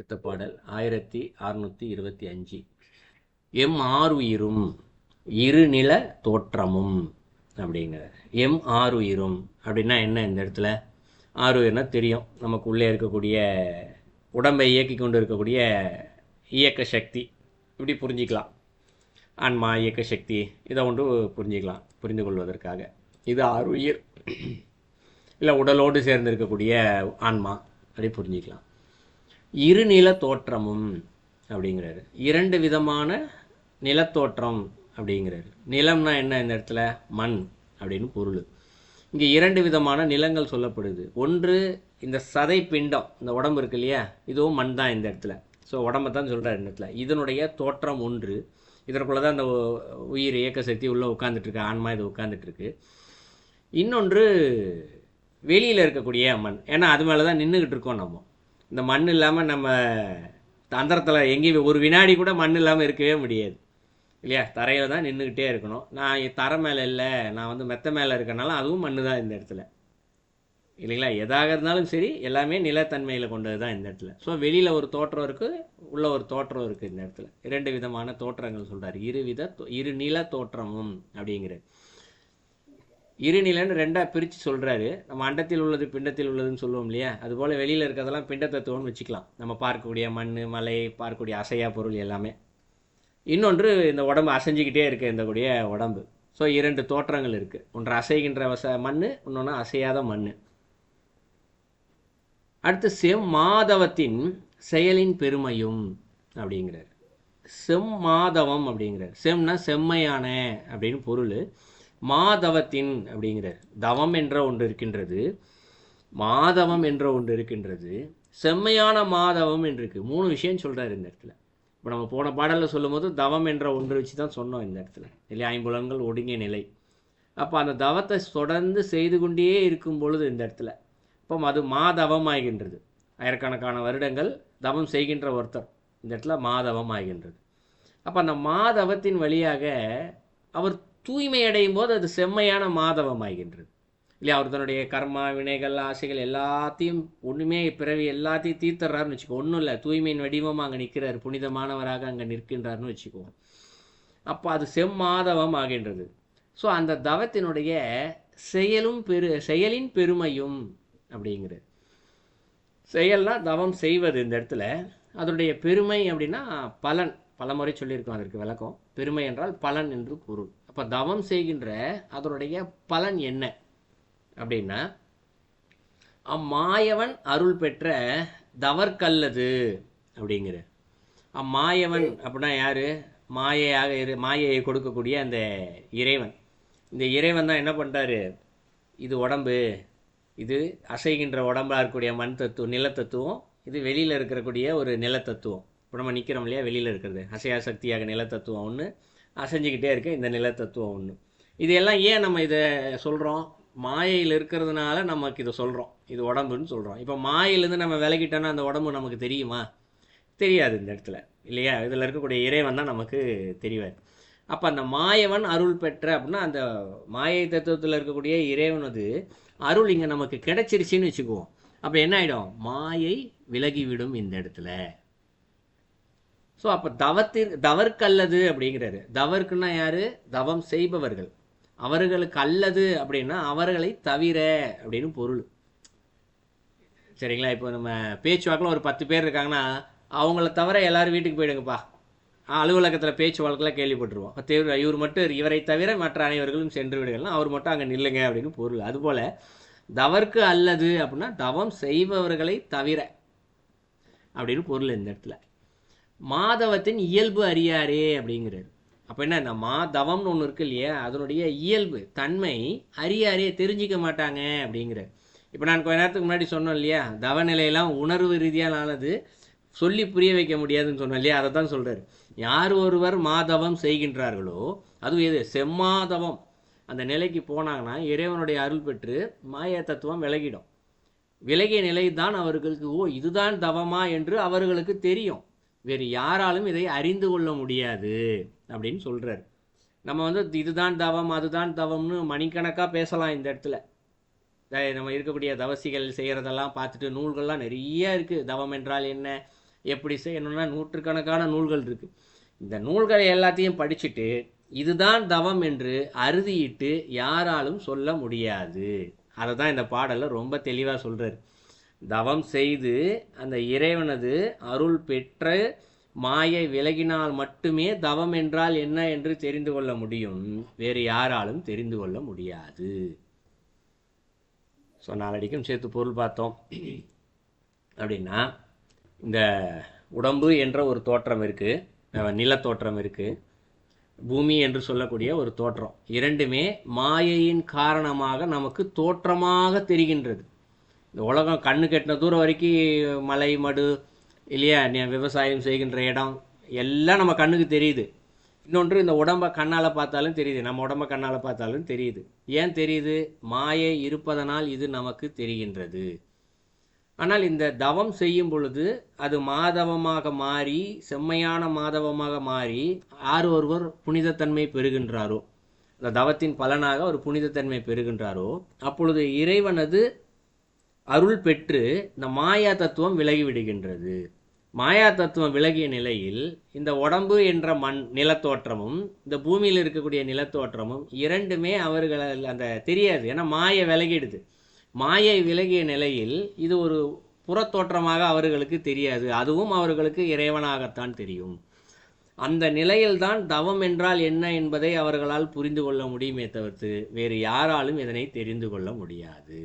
அடுத்த பாடல். ஆயிரத்தி அறுநூற்றி இருபத்தி அஞ்சு. எம் ஆறுயிரும் இருநில தோற்றமும் அப்படிங்கிறார். எம் ஆறுயிரும் அப்படின்னா என்ன இந்த இடத்துல? ஆறுயிர்னா தெரியும். நமக்கு உள்ளே இருக்கக்கூடிய உடம்பை இயக்கி கொண்டு இருக்கக்கூடிய இயக்க சக்தி. இப்படி புரிஞ்சிக்கலாம். ஆன்மா இயக்க சக்தி இதை ஒன்று புரிஞ்சிக்கலாம் புரிந்து கொள்வதற்காக. இது ஆறுயிர் இல்லை உடலோடு சேர்ந்து இருக்கக்கூடிய ஆன்மா. அப்படி புரிஞ்சிக்கலாம். இருநில தோற்றமும் அப்படிங்கிறாரு. இரண்டு விதமான நிலத்தோற்றம் அப்படிங்கிறாரு. நிலம்னா என்ன இந்த இடத்துல? மண் அப்படின்னு பொருள். இங்கே இரண்டு விதமான நிலங்கள் சொல்லப்படுது. ஒன்று இந்த சதை பிண்டம் இந்த உடம்பு இருக்கு இல்லையா? இதுவும் மண் தான் இந்த இடத்துல. ஸோ உடம்பை தான் சொல்கிறார் இந்த இடத்துல. இதனுடைய தோற்றம் ஒன்று. இதற்குள்ளே தான் அந்த உ- உயிர் இயக்க சக்தி உள்ளே உட்காந்துட்ருக்கு ஆன்மா இது உட்காந்துட்ருக்கு இன்னொன்று வெளியில் இருக்கக்கூடிய மண். ஏன்னா அது மேலே தான் நின்றுக்கிட்டு இருக்கோம் நம்ம. இந்த மண் இல்லாமல் நம்ம தந்திரத்தில் எங்கேயும் ஒரு வினாடி கூட மண் இல்லாமல் இருக்கவே முடியாது. இல்லையா? தரையில் தான் நின்றுக்கிட்டே இருக்கணும். நான் தரை மேலே இல்லை. நான் வந்து மெத்த மேலே இருக்கனால அதுவும் மண் தான் இந்த இடத்துல. இல்லைங்களா? எதாக இருந்தாலும் சரி எல்லாமே நிலத்தன்மையில் கொண்டது தான் இந்த இடத்துல. ஸோ வெளியில் ஒரு தோற்றம் இருக்குது உள்ள ஒரு தோற்றம் இருக்குது இந்த இடத்துல. இரண்டு விதமான தோற்றங்கள் சொல்கிறார் இருவித வித இரு நில தோற்றமும் அப்படிங்கிறது இருநிலைன்னு ரெண்டாக பிரித்து சொல்கிறாரு நம்ம அண்டத்தில் உள்ளது பிண்டத்தில் உள்ளதுன்னு சொல்லுவோம் இல்லையா? அதுபோல் வெளியில் இருக்கிறதெல்லாம் பிண்ட தத்துவம்னு வச்சுக்கலாம். நம்ம பார்க்கக்கூடிய மண் மலை பார்க்கக்கூடிய அசையா பொருள் எல்லாமே. இன்னொன்று இந்த உடம்பு அசைஞ்சிக்கிட்டே இருக்க இந்த கூடிய உடம்பு. ஸோ இரண்டு தோற்றங்கள் இருக்குது ஒன்று அசைகின்ற வச மண் இன்னொன்று அசையாத மண் அடுத்து செம்மாதவத்தின் செயலின் பெருமையும் அப்படிங்கிறார். செம்மாதவம் அப்படிங்கிறார். செம்னா செம்மையான அப்படின்னு பொருள். மாதவத்தின் அப்படிங்கிறார். தவம் என்ற ஒன்று இருக்கின்றது. மாதவம் என்ற ஒன்று இருக்கின்றது. செம்மையான மாதவம் என்று இருக்குது மூணு விஷயம் சொல்கிறார் இந்த இடத்துல. இப்போ நம்ம போன பாடலில் சொல்லும்போது தவம் என்ற ஒன்று வச்சு தான் சொன்னோம் இந்த இடத்துல. இல்லையா ஐம்புலன்கள் ஒடுங்கிய நிலை. அப்போ அந்த தவத்தை தொடர்ந்து செய்து கொண்டே இருக்கும் பொழுது இந்த இடத்துல. இப்போ அது மாதவம் ஆகின்றது. ஆயிரக்கணக்கான வருடங்கள் தவம் செய்கின்ற ஒருத்தர். இந்த இடத்துல மாதவம் ஆகின்றது. அப்போ அந்த மாதவத்தின் வழியாக அவர் தூய்மை அடையும் போது அது செம்மையான மாதவம் ஆகின்றது இல்லையா அவர் தன்னுடைய கர்மா வினைகள் ஆசைகள் எல்லாத்தையும் ஒன்றுமே பிறவி எல்லாத்தையும் தீர்த்துறாருன்னு வச்சுக்கோ ஒன்றும் இல்லை தூய்மையின் வடிவமாக அங்கே நிற்கிறார் புனிதமானவராக அங்கே நிற்கின்றார்னு வச்சுக்குவோம் அப்போ அது செம்மாதவம் ஆகின்றது ஸோ அந்த தவத்தினுடைய செயலும் பெரு செயலின் பெருமையும் அப்படிங்கிறது செயல்னா தவம் செய்வது இந்த இடத்துல. அதனுடைய பெருமை அப்படின்னா பலன். பலமுறை சொல்லியிருக்கோம் அதற்கு விளக்கம். பெருமை என்றால் பலன் என்று பொருள். அப்போ தவம் செய்கின்ற அதனுடைய பலன் என்ன? அப்படின்னா அம்மாயவன் அருள் பெற்ற தவற்கல்லது அப்படிங்கிற அம்மாயவன் அப்படின்னா யாரு? மாயையாக இரு மாயையை கொடுக்கக்கூடிய அந்த இறைவன். இந்த இறைவன் தான் என்ன பண்ணுறாரு இது உடம்பு இது அசைகின்ற உடம்பாக இருக்கக்கூடிய மண் தத்துவம் நிலத்தத்துவம் இது வெளியில் இருக்கக்கூடிய ஒரு நிலத்தத்துவம் இப்போ நம்ம நிற்கிறோம் இல்லையா? வெளியில் இருக்கிறது. அசையா சக்தியாக நிலத்தத்துவம் ஒன்று அசைஞ்சிக்கிட்டே இருக்குது இந்த நிலத்தத்துவம் ஒன்று இதையெல்லாம் ஏன் நம்ம இதை சொல்கிறோம் மாயையில் இருக்கிறதுனால நமக்கு இதை சொல்கிறோம் இது உடம்புன்னு சொல்கிறோம் இப்போ மாயிலேருந்து நம்ம விலகிட்டோன்னா அந்த உடம்பு நமக்கு தெரியுமா? தெரியாது இந்த இடத்துல. இல்லையா? இதில் இருக்கக்கூடிய இறைவன் தான் நமக்கு தெரிவார். அப்போ அந்த மாயவன் அருள் பெற்ற அப்படின்னா அந்த மாயை தத்துவத்தில் இருக்கக்கூடிய இறைவன் அது அருள் இங்கே நமக்கு கிடச்சிருச்சின்னு வச்சுக்குவோம். அப்போ என்ன ஆகிடும் மாயை விலகிவிடும் இந்த இடத்துல. ஸோ அப்போ தவத்தின் தவர்க்கு அல்லது அப்படிங்கிறாரு. தவர்க்குன்னா யார்? தவம் செய்பவர்கள். அவர்களுக்கு அல்லது அப்படின்னா அவர்களை தவிர அப்படின்னு பொருள். சரிங்களா? இப்போ நம்ம பேச்சு வாக்கில் ஒரு பத்து பேர் இருக்காங்கன்னா அவங்கள தவிர எல்லாரும் வீட்டுக்கு போயிடுங்கப்பா. அலுவலகத்தில் பேச்சு வழக்கில் கேள்விப்பட்டிருவோம். தேவர் இவர் மட்டும் இவரை தவிர மற்ற அனைவர்களும் சென்று விடுங்கள்னா அவர் மட்டும் அங்கே நில்லுங்க அப்படின்னு பொருள். அதுபோல் தவறுக்கு அல்லது அப்படின்னா தவம் செய்பவர்களை தவிர அப்படின்னு பொருள் இந்த இடத்துல. மாதவத்தின் இயல்பு அறியாரே அப்படிங்கிறார். அப்போ என்ன இந்த மாதவம்னு ஒன்று இருக்கு இல்லையா? அதனுடைய இயல்பு தன்மை அறியாரே தெரிஞ்சிக்க மாட்டாங்க அப்படிங்கிறார். இப்போ நான் கொஞ்ச நேரத்துக்கு முன்னாடி சொன்னோம் இல்லையா? தவநிலையெல்லாம் உணர்வு ரீதியாக ஆனது சொல்லி புரிய வைக்க முடியாதுன்னு சொன்னோம் இல்லையா? அதை தான் சொல்கிறார் யார் ஒருவர் மாதவம் செய்கின்றார்களோ அதுவும் எது? செம்மாதவம். அந்த நிலைக்கு போனாங்கன்னா இறைவனுடைய அருள் பெற்று மாய தத்துவம் விலகிடும். விலகிய நிலை தான் அவர்களுக்கு ஓ இதுதான் தவமா என்று அவர்களுக்கு தெரியும். வேறு யாராலும் இதை அறிந்து கொள்ள முடியாது அப்படின்னு சொல்கிறார் நம்ம வந்து இதுதான் தவம் அதுதான் தவம்னு மணிக்கணக்காக பேசலாம் இந்த இடத்துல. த- நம்ம இருக்கக்கூடிய தவசிகள் செய்கிறதெல்லாம் பார்த்துட்டு நூல்கள்லாம் நிறைய இருக்குது தவம் என்றால் என்ன? எப்படி செய்யணும்னா நூற்றுக்கணக்கான நூல்கள் இருக்குது இந்த நூல்களை எல்லாத்தையும் படிச்சுட்டு இதுதான் தவம் என்று அறுதியிட்டு யாராலும் சொல்ல முடியாது. அதை தான் இந்த பாடலில் ரொம்ப தெளிவாக சொல்கிறார் தவம் செய்து அந்த இறைவனது அருள் பெற்ற மாயை விலகினால் மட்டுமே தவம் என்றால் என்ன என்று தெரிந்து கொள்ள முடியும். வேறு யாராலும் தெரிந்து கொள்ள முடியாது. ஸோ நாலடிக்கும் சேர்த்து பொருள் பார்த்தோம். அப்படின்னா இந்த உடம்பு என்ற ஒரு தோற்றம் இருக்குது நிலத்தோற்றம் இருக்குது பூமி என்று சொல்லக்கூடிய ஒரு தோற்றம். இரண்டுமே மாயையின் காரணமாக நமக்கு தோற்றமாக தெரிகின்றது. இந்த உலகம் கண்ணு கெட்டின தூரம் வரைக்கும் மலை மடு இல்லையா? நீ விவசாயம் செய்கின்ற இடம் எல்லாம் நம்ம கண்ணுக்கு தெரியுது. இன்னொன்று இந்த உடம்பை கண்ணால் பார்த்தாலும் தெரியுது. நம்ம உடம்பை கண்ணால் பார்த்தாலும் தெரியுது. ஏன் தெரியுது? மாயை இருப்பதனால் இது நமக்கு தெரிகின்றது. ஆனால் இந்த தவம் செய்யும் பொழுது அது மாதவமாக மாறி செம்மையான மாதவமாக மாறி யார் ஒருவர் புனிதத்தன்மை பெறுகின்றாரோ அந்த தவத்தின் பலனாக ஒரு புனிதத்தன்மை பெறுகின்றாரோ அப்பொழுது இறைவனது அருள் பெற்று இந்த மாயா தத்துவம் விலகி விடுகின்றது. மாயா தத்துவம் விலகிய நிலையில் இந்த உடம்பு என்ற மண் நிலத்தோற்றமும் இந்த பூமியில் இருக்கக்கூடிய நிலத்தோற்றமும் இரண்டுமே அவர்கள் அந்த தெரியாது. ஏன்னா மாயை விலகிடுது. மாயை விலகிய நிலையில் இது ஒரு புறத்தோற்றமாக அவர்களுக்கு தெரியாது. அதுவும் அவர்களுக்கு இறைவனாகத்தான் தெரியும். அந்த நிலையில்தான் தவம் என்றால் என்ன என்பதை அவர்களால் புரிந்து கொள்ள முடியுமே தவிர்த்து வேறு யாராலும் இதனை தெரிந்து கொள்ள முடியாது.